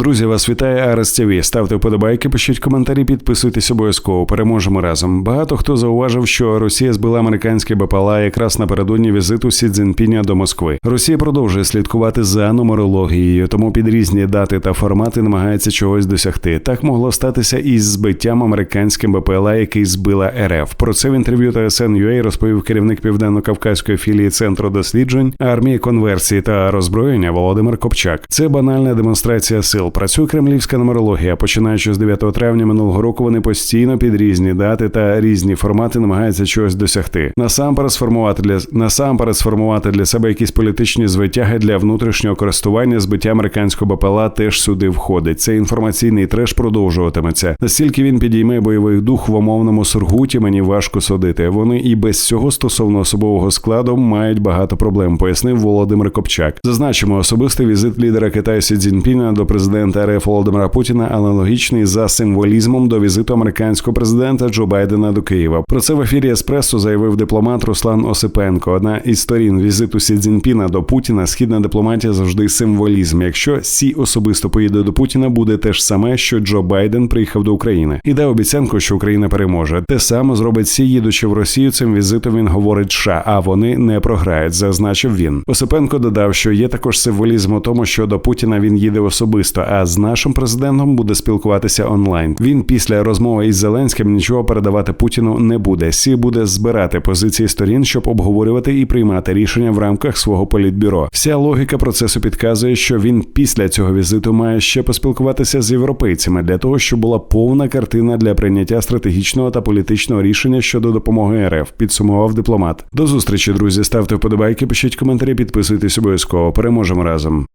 Друзі, вас вітає Арес ТВ. Ставте вподобайки, пишіть коментарі, підписуйтесь обов'язково. Переможемо разом. Багато хто зауважив, що Росія збила американське БПЛА якраз напередодні візиту Сі Цзіньпіня до Москви. Росія продовжує слідкувати за нумерологією, тому під різні дати та формати намагається чогось досягти. Так могло статися і з збиттям американським БПЛА, який збила РФ. Про це в інтерв'ю ТСН.UA розповів керівник південно-кавказької філії центру досліджень армії конверсії та роззброєння Володимир Копчак. Це банальна демонстрація сил. Працює кремлівська нумерологія. Починаючи з 9 травня минулого року, вони постійно під різні дати та різні формати намагаються чогось досягти. Насамперед сформувати для насамперед сформувати для себе якісь політичні звитяги для внутрішнього користування. Збиття американського БПЛА теж сюди входить. Цей інформаційний треш продовжуватиметься. Настільки він підійме бойовий дух в умовному сургуті. Мені важко судити. Вони і без цього стосовно особового складу мають багато проблем. Пояснив Володимир Копчак. Зазначимо особистий візит лідера Китаю Сі Цзіньпіна до президента РФ Володимира Путіна аналогічний за символізмом до візиту американського президента Джо Байдена до Києва. Про це в ефірі Еспресо заявив дипломат Руслан Осипенко. Одна із сторін візиту Сі Цзіньпіна до Путіна східна дипломатія завжди символізм. Якщо Сі особисто поїде до Путіна, буде те ж саме, що Джо Байден приїхав до України і дав обіцянку, що Україна переможе. Те саме зробить Сі, їдучи в Росію. Цим візитом він говорить США, а вони не програють. Зазначив він. Осипенко додав, що є також символізм у тому, що до Путіна він їде особисто. А з нашим президентом буде спілкуватися онлайн. Він після розмови із Зеленським нічого передавати Путіну не буде. Сі буде збирати позиції сторін, щоб обговорювати і приймати рішення в рамках свого політбюро. Вся логіка процесу підказує, що він після цього візиту має ще поспілкуватися з європейцями для того, щоб була повна картина для прийняття стратегічного та політичного рішення щодо допомоги РФ. Підсумував дипломат. До зустрічі, друзі. Ставте вподобайки, пишіть коментарі, підписуйтесь обов'язково. Переможемо разом.